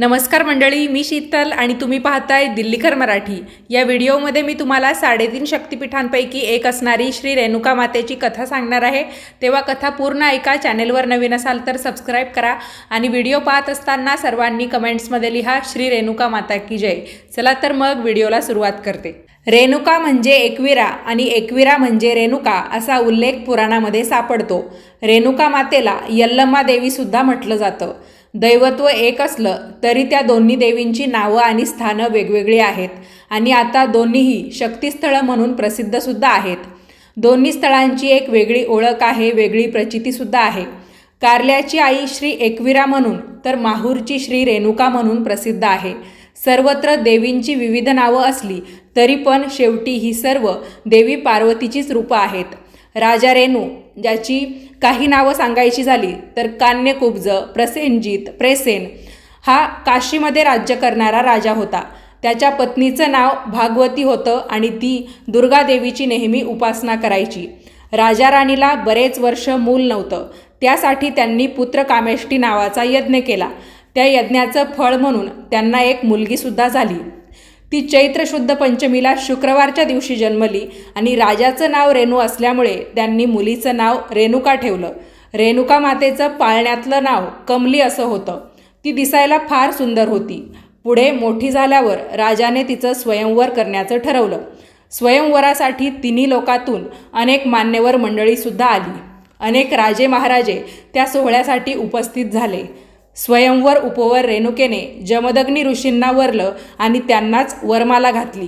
नमस्कार मंडळी मी शीतल आणि तुम्ही पाहताय दिल्लीकर मराठी. या व्हिडिओमध्ये मी तुम्हाला साडेतीन शक्तिपीठांपैकी एक असणारी श्री रेणुका मातेची कथा सांगणार आहे. तेव्हा कथा पूर्ण ऐका चॅनेलवर नवीन असाल तर सबस्क्राईब करा आणि व्हिडिओ पाहत असताना सर्वांनी कमेंट्समध्ये लिहा श्री रेणुका माता की जय. चला तर मग व्हिडिओला सुरुवात करते. रेणुका म्हणजे एकविरा आणि एकविरा म्हणजे रेणुका असा उल्लेख पुराणामध्ये सापडतो. रेणुका मातेला यल्लम्मा देवीसुद्धा म्हटलं जातं. दैवत्व एक असलं तरी त्या दोन्ही देवींची नावं आणि स्थानं वेगवेगळी आहेत. आणि आता दोन्हीही शक्तिस्थळं म्हणून प्रसिद्धसुद्धा आहेत. दोन्ही स्थळांची एक वेगळी ओळख आहे वेगळी प्रचितीसुद्धा आहे. कारल्याची आई श्री एकविरा म्हणून तर माहूरची श्री रेणुका म्हणून प्रसिद्ध आहे. सर्वत्र देवींची विविध नावं असली तरी पण शेवटी ही सर्व देवी पार्वतीचीच रूपं आहेत. राजा रेणू ज्याची काही नावं सांगायची झाली तर कान्यकुब्ज प्रसेनजित प्रेसेन हा काशीमध्ये राज्य करणारा राजा होता. त्याच्या पत्नीचं नाव भागवती होतं आणि ती दुर्गादेवीची नेहमी उपासना करायची. राजा राणीला बरेच वर्ष मूल नव्हतं. त्यासाठी त्यांनी पुत्र कामेष्टी नावाचा यज्ञ केला. त्या यज्ञाचं फळ म्हणून त्यांना एक मुलगीसुद्धा झाली. ती चैत्र शुद्ध पंचमीला शुक्रवारच्या दिवशी जन्मली आणि राजाचं नाव रेणू असल्यामुळे त्यांनी मुलीचं नाव रेणुका ठेवलं. रेणुका मातेचं पाळण्यातलं नाव कमली असं होतं. ती दिसायला फार सुंदर होती. पुढे मोठी झाल्यावर राजाने तिचं स्वयंवर करण्याचं ठरवलं. स्वयंवरासाठी तिन्ही लोकातून अनेक मान्यवर मंडळीसुद्धा आली. अनेक राजे महाराजे त्या सोहळ्यासाठी उपस्थित झाले. स्वयंवर उपवर रेणुकेने जमदग्नी ऋषींना वरलं आणि त्यांनाच वरमाला घातली.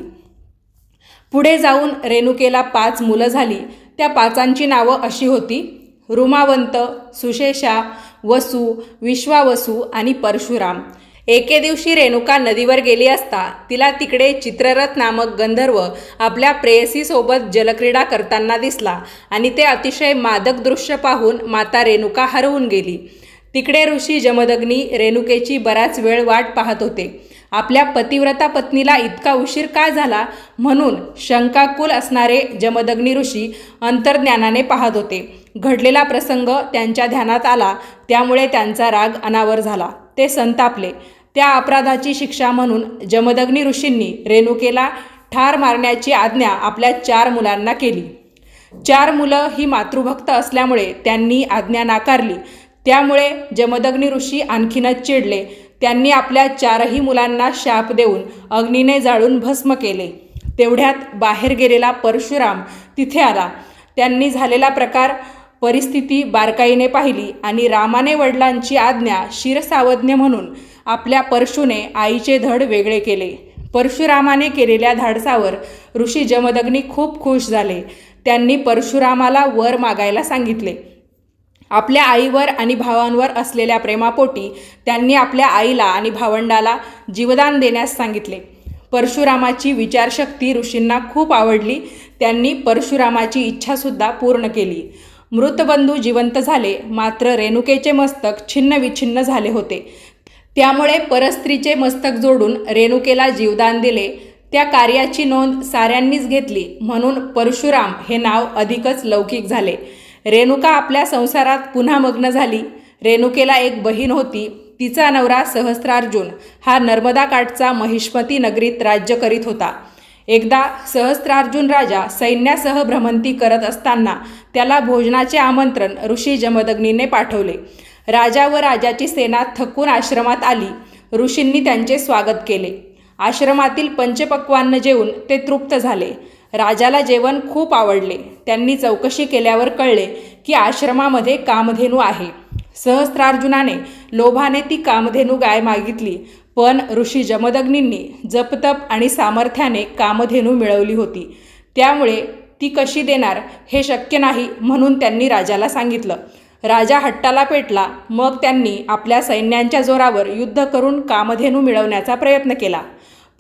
पुढे जाऊन रेणुकेला पाच मुलं झाली. त्या पाचांची नावं अशी होती रुमावंत सुशेषा वसू विश्वावसू आणि परशुराम. एके दिवशी रेणुका नदीवर गेली असता तिला तिकडे चित्ररथ नामक गंधर्व आपल्या प्रेयसीसोबत जलक्रीडा करताना दिसला आणि ते अतिशय मादक दृश्य पाहून माता रेणुका हरवून गेली. तिकडे ऋषी जमदग्नी रेणुकेची बराच वेळ वाट पाहत होते. आपल्या पतिव्रता पत्नीला इतका उशीर का झाला? म्हणून शंकाकुल असणारे जमदग्नी ऋषी अंतर्ज्ञानाने पाहत होते. घडलेला प्रसंग त्यांच्या ध्यानात आला त्यामुळे त्यांचा राग अनावर झाला. ते संतापले. त्या अपराधाची शिक्षा म्हणून जमदग्नी ऋषींनी रेणुकेला ठार मारण्याची आज्ञा आपल्या चार मुलांना केली. चार मुलं ही मातृभक्त असल्यामुळे त्यांनी आज्ञा नाकारली. त्यामुळे जमदग्नी ऋषी आणखीनच चिडले. त्यांनी आपल्या चारही मुलांना शाप देऊन अग्नीने जाळून भस्म केले. तेवढ्यात बाहेर गेलेला परशुराम तिथे आला. त्यांनी झालेला प्रकार परिस्थिती बारकाईने पाहिली आणि रामाने वडिलांची आज्ञा शिरसावज्ञ म्हणून आपल्या परशुने आईचे धड वेगळे केले. परशुरामाने केलेल्या धाडसावर ऋषी जमदग्नी खूप खुश झाले. त्यांनी परशुरामाला वर मागायला सांगितले. आपल्या आईवर आणि भावांवर असलेल्या प्रेमापोटी त्यांनी आपल्या आईला आणि भावंडाला जीवदान देण्यास सांगितले. परशुरामाची विचारशक्ती ऋषींना खूप आवडली. त्यांनी परशुरामाची इच्छासुद्धा पूर्ण केली. मृतबंधू जिवंत झाले मात्र रेणुकेचे मस्तक छिन्न विछिन्न झाले होते. त्यामुळे परस्त्रीचे मस्तक जोडून रेणुकेला जीवदान दिले. त्या कार्याची नोंद साऱ्यांनीच घेतली म्हणून परशुराम हे नाव अधिकच लौकिक झाले. रेणुका आपल्या संसारात पुन्हा मग्न झाली. रेणुकेला एक बहीण होती. तिचा नवरा सहस्त्रार्जुन. हा नर्मदा काठचा महिष्मती नगरीत राज्य करीत होता. एकदा सहस्त्रार्जुन राजा सैन्यासह भ्रमंती करत असताना त्याला भोजनाचे आमंत्रण ऋषी जमदग्नीने पाठवले. राजा व राजाची सेना थकून आश्रमात आली. ऋषींनी त्यांचे स्वागत केले. आश्रमातील पंचपक्वान्न जेवून ते तृप्त झाले. राजाला जेवण खूप आवडले. त्यांनी चौकशी केल्यावर कळले की आश्रमामध्ये कामधेनू आहे. सहस्त्रार्जुनाने लोभाने ती कामधेनू गाय मागितली पण ऋषी जमदग्नींनी जपतप आणि सामर्थ्याने कामधेनू मिळवली होती. त्यामुळे ती कशी देणार हे शक्य नाही म्हणून त्यांनी राजाला सांगितलं. राजा हट्टाला पेटला मग त्यांनी आपल्या सैन्यांच्या जोरावर युद्ध करून कामधेनू मिळवण्याचा प्रयत्न केला.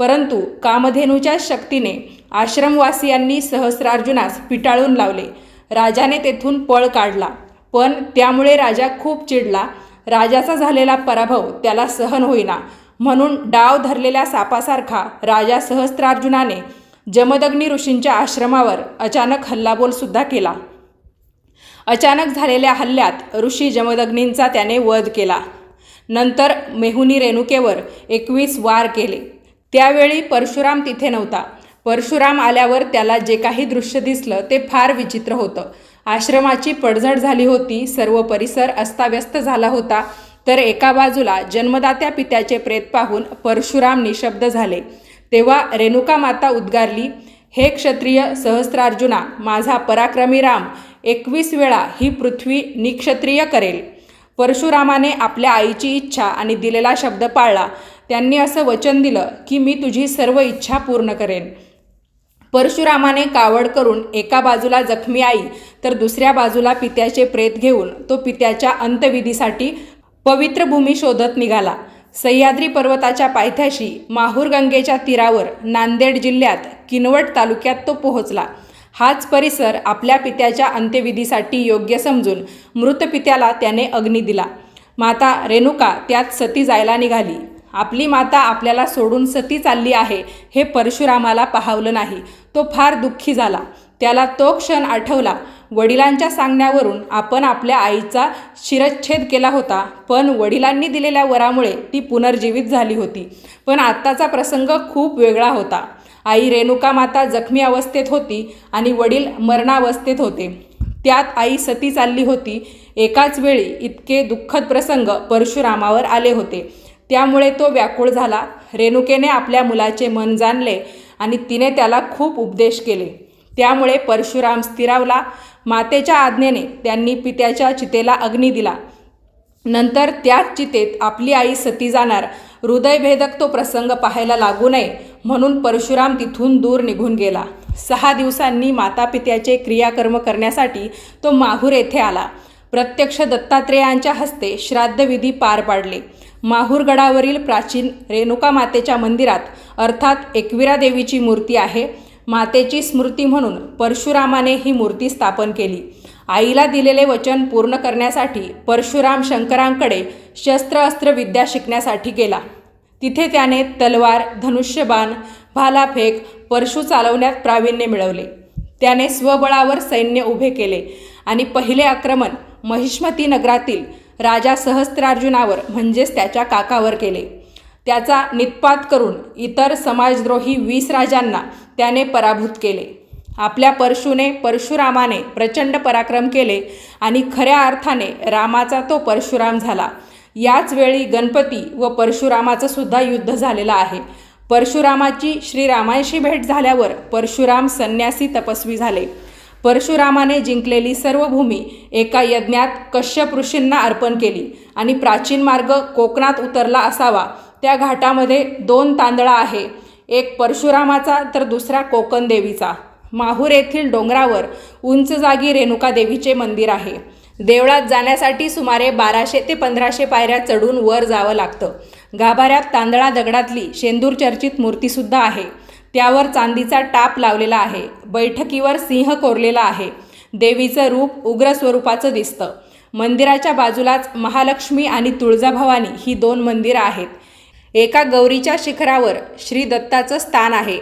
परंतु कामधेनूच्या शक्तीने आश्रमवासियांनी सहस्रार्जुनास पिटाळून लावले. राजाने तेथून पळ काढला. पण त्यामुळे राजा खूप चिडला. राजाचा झालेला पराभव त्याला सहन होईना. म्हणून डाव धरलेल्या सापासारखा राजा सहस्त्रार्जुनाने जमदग्नी ऋषींच्या आश्रमावर अचानक हल्लाबोलसुद्धा केला. अचानक झालेल्या हल्ल्यात ऋषी जमदग्नींचा त्याने वध केला. नंतर मेहुनी रेणुकेवर एकवीस वार केले. त्यावेळी परशुराम तिथे नव्हता. परशुराम आल्यावर त्याला जे काही दृश्य दिसलं ते फार विचित्र होतं. आश्रमाची पडझड झाली होती सर्व परिसर अस्ताव्यस्त झाला होता. तर एका बाजूला जन्मदात्या पित्याचे प्रेत पाहून परशुराम निशब्द झाले. तेव्हा रेणुका माता उद्गारली हे क्षत्रिय सहस्रार्जुना माझा पराक्रमी राम एकवीस वेळा ही पृथ्वी निक्षत्रिय करेल. परशुरामाने आपल्या आईची इच्छा आणि दिलेला शब्द पाळला. त्यांनी असं वचन दिलं की मी तुझी सर्व इच्छा पूर्ण करेन. परशुरामाने कावड करून एका बाजूला जखमी आई तर दुसऱ्या बाजूला पित्याचे प्रेत घेऊन तो पित्याच्या अंत्यविधीसाठी पवित्र भूमी शोधत निघाला. सह्याद्री पर्वताच्या पायथ्याशी माहूर गंगेच्या तीरावर नांदेड जिल्ह्यात किनवट तालुक्यात तो पोहोचला. हाच परिसर आपल्या पित्याच्या अंत्यविधीसाठी योग्य समजून मृत पित्याला त्याने अग्नी दिला. माता रेणुका त्यात सती जायला निघाली. आपली माता आपल्याला सोडून सती चालली आहे हे परशुरामाला पाहावलं नाही. तो फार दुःखी झाला. त्याला तो क्षण आठवला. वडिलांच्या सांगण्यावरून आपण आपल्या आईचा शिरच्छेद केला होता पण वडिलांनी दिलेल्या वरामुळे ती पुनर्जीवित झाली होती. पण आत्ताचा प्रसंग खूप वेगळा होता. आई रेणुका माता जखमी अवस्थेत होती आणि वडील मरणावस्थेत होते. त्यात आई सती चालली होती. एकाच वेळी इतके दुःखद प्रसंग परशुरामावर आले होते. त्यामुळे तो व्याकुळ झाला. रेणुकेने आपल्या मुलाचे मन जाणले आणि तिने त्याला खूप उपदेश केले. त्यामुळे परशुराम स्थिरावला. मातेच्या आज्ञेने त्यांनी पित्याच्या चितेला अग्नी दिला. नंतर त्याच चितेत आपली आई सती जाणार. हृदयभेदक तो प्रसंग पाहायला लागू नये म्हणून परशुराम तिथून दूर निघून गेला. सहा दिवसांनी माता पित्याचे क्रियाकर्म करण्यासाठी तो माहूर येथे आला. प्रत्यक्ष दत्तात्रेयांच्या हस्ते श्राद्धविधी पार पाडले. माहूरगडावरील प्राचीन रेणुका मातेच्या मंदिरात अर्थात एकविरा देवीची मूर्ती आहे. मातेची स्मृती म्हणून परशुरामाने ही मूर्ती स्थापन केली. आईला दिलेले वचन पूर्ण करण्यासाठी परशुराम शंकरांकडे शस्त्र अस्त्र विद्या शिकण्यासाठी गेला. तिथे त्याने तलवार धनुष्यबाण भालाफेक परशु चालवण्यात प्रावीण्य मिळवले. त्याने स्वबळावर सैन्य उभे केले आणि पहिले आक्रमण महिष्मती नगरातील राजा सहस्त्रार्जुनावर म्हणजेच त्याच्या काकावर केले. त्याचा नित्पात करून इतर समाजद्रोही वीस राजांना त्याने पराभूत केले. आपल्या परशुने परशुरामाने प्रचंड पराक्रम केले आणि खऱ्या अर्थाने रामाचा तो परशुराम झाला. याच वेळी गणपती व परशुरामाचं सुद्धा युद्ध झालेलं आहे. परशुरामाची श्रीरामांशी भेट झाल्यावर परशुराम संन्यासी तपस्वी झाले. परशुरामाने जिंकलेली सर्व भूमी एका यज्ञात कश्यप ऋषींना अर्पण केली आणि प्राचीन मार्ग कोकणात उतरला असावा. त्या घाटामध्ये दोन तांदळा आहे. एक परशुरामाचा तर दुसरा कोकण देवीचा. माहूर येथील डोंगरावर उंच जागी रेणुका देवीचे मंदिर आहे. देवळात जाण्यासाठी सुमारे बाराशे ते पंधराशे पायऱ्या चढून वर जावं लागतं. गाभाऱ्यात तांदळा दगडातली शेंदूर चर्चित मूर्तीसुद्धा आहे. त्यावर चांदीचा टाप लावलेला आहे. बैठकीवर सिंह कोरलेला आहे. देवीचं रूप उग्र स्वरूपाचं दिसतं. मंदिराच्या बाजूलाच महालक्ष्मी आणि तुळजाभवानी ही दोन मंदिरं आहेत. एका गौरीच्या शिखरावर श्री दत्ताचं स्थान आहे.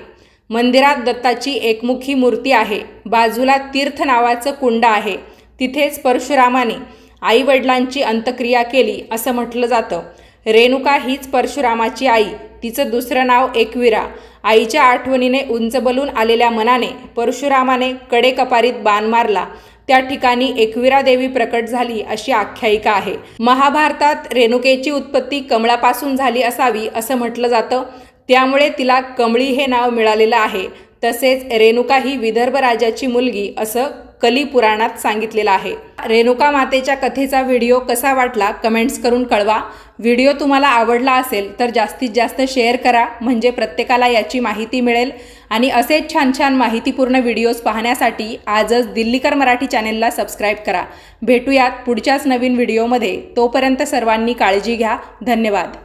मंदिरात दत्ताची एकमुखी मूर्ती आहे. बाजूला तीर्थ नावाचं कुंड आहे. तिथेच परशुरामाने आईवडिलांची अंत्यक्रिया केली असं म्हटलं जातं. रेणुका हीच परशुरामाची आई. तिचं दुसरं नाव एकविरा. आईच्या आठवणीने उंच बलून आलेल्या मनाने परशुरामाने कडेकपारीत बाण मारला. त्या ठिकाणी एकविरा देवी प्रकट झाली अशी आख्यायिका आहे. महाभारतात रेणुकेची उत्पत्ती कमळापासून झाली असावी असं म्हटलं जातं. त्यामुळे तिला कमळी हे नाव मिळालेलं आहे. तसेच रेणुका ही विदर्भ राजाची मुलगी असं कली पुराणात सांगितलेलं आहे. रेणुका मातेच्या कथेचा व्हिडिओ कसा वाटला कमेंट्स करून कळवा. व्हिडिओ तुम्हाला आवडला असेल तर जास्तीत जास्त शेअर करा म्हणजे प्रत्येकाला याची माहिती मिळेल. आणि असेच छान छान माहितीपूर्ण व्हिडिओज पाहण्यासाठी आजच दिल्लीकर मराठी चॅनेलला सबस्क्राईब करा. भेटूयात पुढच्याच नवीन व्हिडिओमध्ये. तोपर्यंत सर्वांनी काळजी घ्या. धन्यवाद.